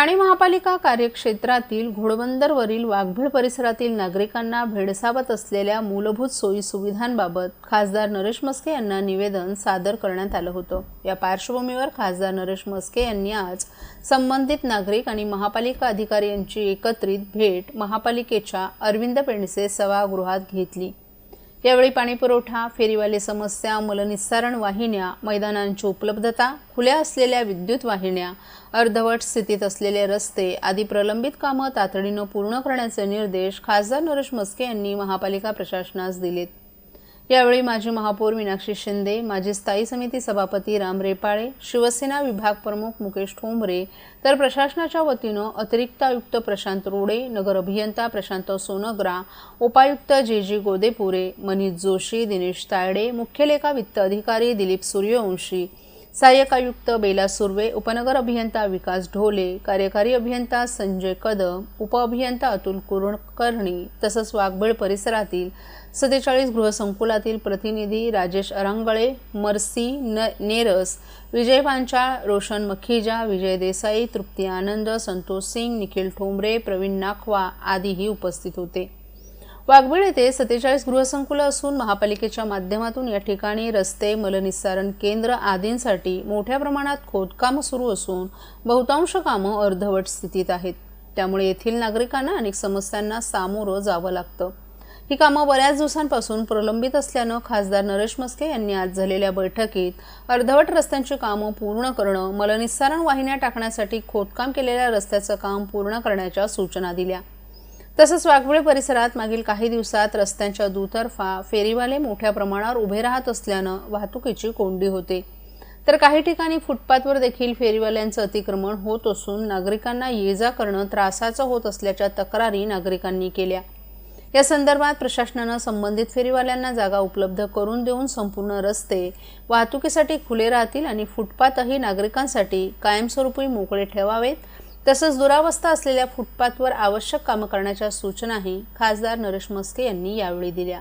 ठाणे महापालिका कार्यक्षेत्रातील घोडबंदरवरील वाघभीड परिसरातील नागरिकांना भेडसावत असलेल्या मूलभूत सोयी सुविधांबाबत खासदार नरेश मस्के यांना निवेदन सादर करण्यात आलं होतं. या पार्श्वभूमीवर खासदार नरेश मस्के यांनी आज संबंधित नागरिक आणि महापालिका अधिकारी यांची एकत्रित भेट महापालिकेच्या अरविंद पेंडसे सभागृहात घेतली. यावेळी पाणीपुरवठा फेरीवाले समस्या मलनिस्सारण वाहिन्या मैदानांची उपलब्धता खुल्या असलेल्या विद्युत वाहिन्या अर्धवट स्थितीत असलेले रस्ते आदी प्रलंबित कामं तातडीनं पूर्ण करण्याचे निर्देश खासदार नरेश मस्के यांनी महापालिका प्रशासनास दिलेत. यावेळी माजी महापौर मीनाक्षी शिंदे माजी स्थायी समिती सभापती राम रेपाळे शिवसेना विभाग प्रमुख मुकेश ठोंबरे तर प्रशासनाच्या वतीनं अतिरिक्त आयुक्त प्रशांत रोडे नगर अभियंता प्रशांत सोनग्रा उपायुक्त जे जी गोदेपुरे मनीष जोशी दिनेश तायडे मुख्य लेखा वित्त अधिकारी दिलीप सूर्यवंशी सहाय्यक आयुक्त बेला सुर्वे उपनगर अभियंता विकास ढोले कार्यकारी अभियंता संजय कदम उपअभियंता अतुल कुरकर्णी तसंच वाघबीळ परिसरातील सत्तेचाळीस गृहसंकुलातील प्रतिनिधी राजेश अरांगळे मर्सी न नेरस विजय पांचाळ रोशन मखीजा विजय देसाई तृप्ती आनंद संतोष सिंग निखिल ठोंबरे प्रवीण नाखवा आदीही उपस्थित होते. वाघबीळ येथे सत्तेचाळीस गृहसंकुलं असून महापालिकेच्या माध्यमातून या ठिकाणी रस्ते मलनिस्सारण केंद्र आदींसाठी मोठ्या प्रमाणात खोदकामं सुरू असून बहुतांश कामं अर्धवट स्थितीत आहेत. त्यामुळे येथील नागरिकांना अनेक समस्यांना सामोरं जावं लागतं. ही कामं बऱ्याच दिवसांपासून प्रलंबित असल्यानं खासदार नरेश मस्के यांनी आज झालेल्या बैठकीत अर्धवट रस्त्यांची कामं पूर्ण करणं मलनिस्सारण वाहिन्या टाकण्यासाठी खोदकाम केलेल्या रस्त्याचं काम पूर्ण करण्याच्या सूचना दिल्या. तसंच वाघबीळ परिसरात मागील काही दिवसात रस्त्यांच्या दुतर्फा फेरीवाले मोठ्या प्रमाणावर उभे राहत असल्यानं वाहतुकीची कोंडी होते. तर काही ठिकाणी फुटपाथवर देखील फेरीवाल्यांचं अतिक्रमण होत असून नागरिकांना ये जा करणं त्रासाचं होत असल्याच्या तक्रारी नागरिकांनी केल्या. या संदर्भात प्रशासनानं संबंधित फेरीवाल्यांना जागा उपलब्ध करून देऊन संपूर्ण रस्ते वाहतुकीसाठी खुले राहतील आणि फुटपाथही नागरिकांसाठी कायमस्वरूपी मोकळे ठेवावेत तसंच दुरावस्था असलेल्या फुटपाथवर आवश्यक कामं करण्याच्या सूचनाही खासदार नरेश मस्के यांनी यावेळी दिल्या.